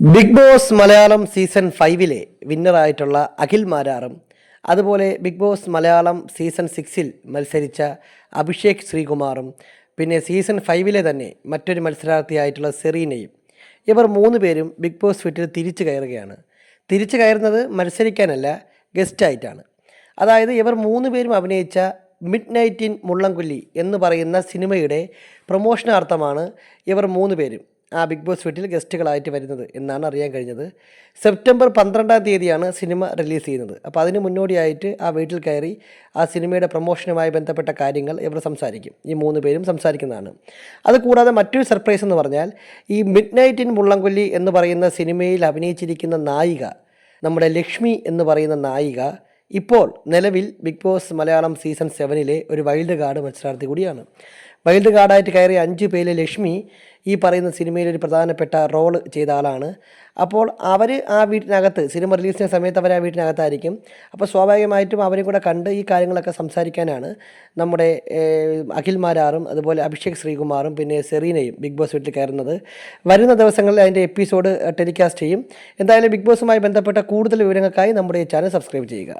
Big boss Malayalam season ഫൈവിലെ വിന്നറായിട്ടുള്ള അഖിൽ മാരാറും അതുപോലെ ബിഗ് ബോസ് മലയാളം സീസൺ സിക്സിൽ മത്സരിച്ച അഭിഷേക് ശ്രീകുമാറും പിന്നെ സീസൺ ഫൈവിലെ തന്നെ മറ്റൊരു മത്സരാർത്ഥിയായിട്ടുള്ള സെറീനയും. ഇവർ മൂന്ന് പേരും ബിഗ് ബോസ് വീട്ടിൽ തിരിച്ചു കയറുകയാണ്. തിരിച്ചു കയറുന്നത് മത്സരിക്കാനല്ല ഗസ്റ്റായിട്ടാണ്. അതായത് ഇവർ മൂന്ന് പേരും അഭിനയിച്ച മിഡ് നൈറ്റ് ഇൻ മുള്ളംകൊല്ലി എന്ന് പറയുന്ന സിനിമയുടെ പ്രൊമോഷനാർത്ഥമാണ് ഇവർ മൂന്ന് പേരും. ആ ബിഗ് ബോസ് വീട്ടിൽ ഗസ്റ്റുകളായിട്ട് വരുന്നത് എന്നാണ് അറിയാൻ കഴിഞ്ഞത്. സെപ്റ്റംബർ പന്ത്രണ്ടാം തീയതിയാണ് സിനിമ റിലീസ് ചെയ്യുന്നത്. അപ്പോൾ അതിന് മുന്നോടിയായിട്ട് ആ വീട്ടിൽ കയറി ആ സിനിമയുടെ പ്രൊമോഷനുമായി ബന്ധപ്പെട്ട കാര്യങ്ങൾ ഇവർ സംസാരിക്കും. ഈ മൂന്ന് പേരും സംസാരിക്കുന്നതാണ്. അതുകൂടാതെ മറ്റൊരു സർപ്രൈസ് എന്ന് പറഞ്ഞാൽ ഈ മിഡ് നൈറ്റ് ഇൻ മുള്ളംകൊല്ലി എന്ന് പറയുന്ന സിനിമയിൽ അഭിനയിച്ചിരിക്കുന്ന നായിക നമ്മുടെ ലക്ഷ്മി എന്ന് പറയുന്ന നായിക ഇപ്പോൾ നിലവിൽ ബിഗ് ബോസ് മലയാളം സീസൺ സെവനിലെ ഒരു വൈൽഡ് കാർഡ് മത്സരാർത്ഥി കൂടിയാണ്. വൈൽഡ് കാർഡായിട്ട് കയറിയ അഞ്ചു പേരിലെ ലക്ഷ്മി ഈ പറയുന്ന സിനിമയിൽ ഒരു പ്രധാനപ്പെട്ട റോൾ ചെയ്ത ആളാണ്. അപ്പോൾ അവർ ആ വീട്ടിനകത്ത് സിനിമ റിലീസിന് സമയത്ത് അവർ ആ വീട്ടിനകത്തായിരിക്കും. അപ്പോൾ സ്വാഭാവികമായിട്ടും അവരെയും കൂടെ കണ്ട് ഈ കാര്യങ്ങളൊക്കെ സംസാരിക്കാനാണ് നമ്മുടെ അഖിൽ മാരാറും അതുപോലെ അഭിഷേക് ശ്രീകുമാറും പിന്നെ സെറീനയും ബിഗ് ബോസ് വീട്ടിൽ കയറുന്നത്. വരുന്ന ദിവസങ്ങളിൽ അതിന്റെ എപ്പിസോഡ് ടെലികാസ്റ്റ് ചെയ്യും. എന്തായാലും ബിഗ് ബോസുമായി ബന്ധപ്പെട്ട കൂടുതൽ വിവരങ്ങൾക്കായി നമ്മുടെ ഈ ചാനൽ സബ്സ്ക്രൈബ് ചെയ്യുക.